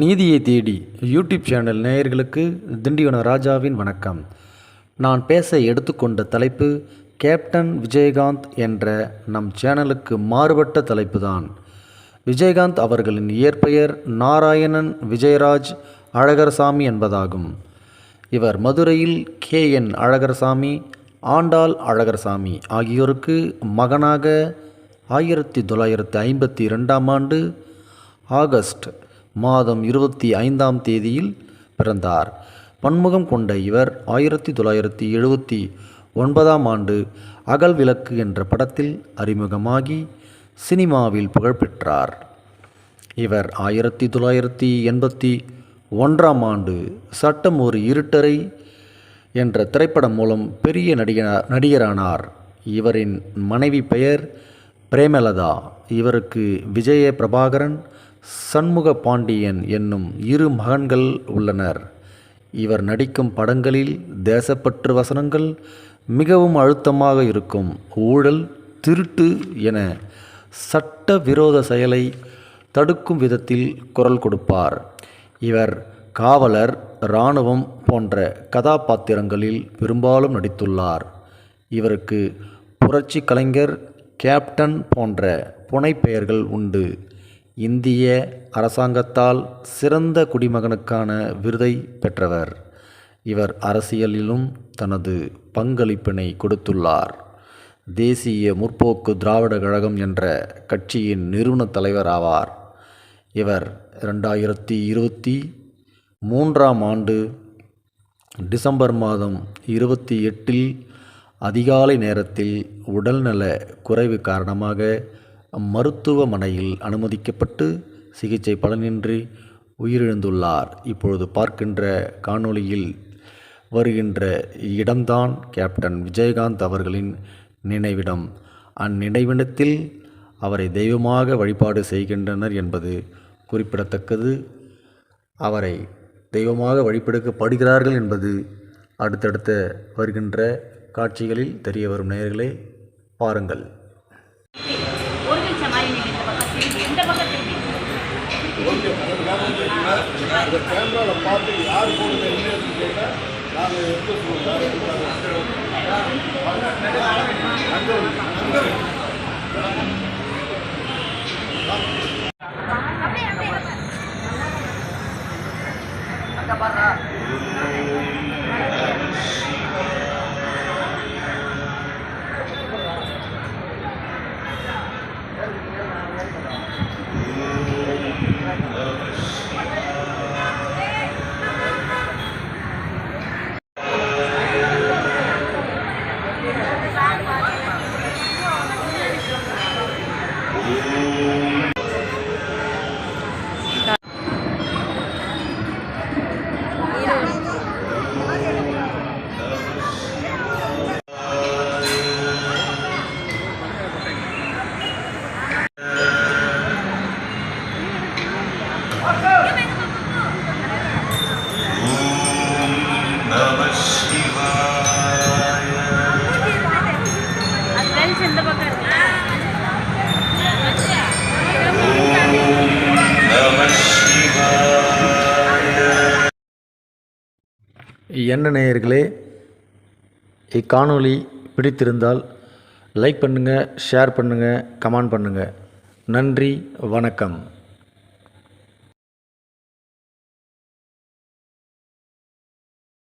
நீதியை தேடி YouTube channel நேயர்களுக்கு திண்டிவன ராஜாவின் வணக்கம். நான் பேச எடுத்துக்கொண்ட தலைப்பு கேப்டன் விஜயகாந்த் என்ற நம் சேனலுக்கு மாறுபட்ட தலைப்பு தான் விஜயகாந்த் அவர்களின் இயற்பெயர் நாராயணன் விஜயராஜ் அழகர்சாமி என்பதாகும். இவர் மதுரையில் கே. என். அழகர்சாமி ஆண்டாள் அழகர்சாமி ஆகியோருக்கு மகனாக ஆயிரத்தி தொள்ளாயிரத்தி ஐம்பத்தி ரெண்டாம் ஆண்டு ஆகஸ்ட் மாதம் இருபத்தி ஐந்தாம் தேதியில் பிறந்தார். பன்முகம் கொண்ட இவர் ஆயிரத்தி தொள்ளாயிரத்தி எழுபத்தி ஒன்பதாம் ஆண்டு அகல் விளக்கு என்ற படத்தில் அறிமுகமாகி சினிமாவில் புகழ்பெற்றார் இவர் ஆயிரத்தி தொள்ளாயிரத்தி எண்பத்தி ஒன்றாம் ஆண்டு சட்டம் ஒரு இருட்டரை என்ற திரைப்படம் மூலம் பெரிய நடிகர் நடிகரானார். இவரின் மனைவி பெயர் பிரேமலதா. இவருக்கு விஜய பிரபாகரன் சண்முக பாண்டியன் என்னும் இரு மகன்கள் உள்ளனர். இவர் நடிக்கும் படங்களில் தேசப்பற்று வசனங்கள் மிகவும் அழுத்தமாக இருக்கும். ஊழல் திருட்டு என சட்ட விரோத செயலை தடுக்கும் விதத்தில் குரல் கொடுப்பார். இவர் காவலர் இராணுவம் போன்ற கதாபாத்திரங்களில் பெரும்பாலும் நடித்துள்ளார். இவருக்கு புரட்சி கலைஞர் கேப்டன் போன்ற புனைப்பெயர்கள் உண்டு. இந்திய அரசாங்கத்தால் சிறந்த குடிமகனுக்கான விருதை பெற்றவர். இவர் அரசியலிலும் தனது பங்களிப்பினை கொடுத்துள்ளார். தேசிய முற்போக்கு திராவிட கழகம் என்ற கட்சியின் நிறுவன தலைவர் ஆவார். இவர் ரெண்டாயிரத்தி இருபத்தி மூன்றாம் ஆண்டு டிசம்பர் மாதம் இருபத்தி எட்டில் அதிகாலை நேரத்தில் உடல்நல குறைவு காரணமாக மருத்துவமனையில் அனுமதிக்கப்பட்டு சிகிச்சை பலனின்றி உயிரிழந்துள்ளார். இப்பொழுது பார்க்கின்ற காணொளியில் வருகின்ற இடம்தான் கேப்டன் விஜயகாந்த் அவர்களின் நினைவிடம். அந்நினைவிடத்தில் அவரை தெய்வமாக வழிபாடு செய்கின்றனர் என்பது குறிப்பிடத்தக்கது. அவரை தெய்வமாக வழிபடுக்கப்படுகிறார்கள் என்பது அடுத்தடுத்த வருகின்ற காட்சிகளில் தெரிய வரும் நேர்களே பாருங்கள். அந்த கேமராவில் பார்த்து யார் போடுறது என்னன்னு கேட்டால் நாங்கள் எடுத்து சொல்லுவோம் அது என்ன நேயர்களே இக்காணொளி பிடித்திருந்தால் லைக் பண்ணுங்கள் ஷேர் பண்ணுங்கள் கமெண்ட் பண்ணுங்கள் நன்றி வணக்கம்.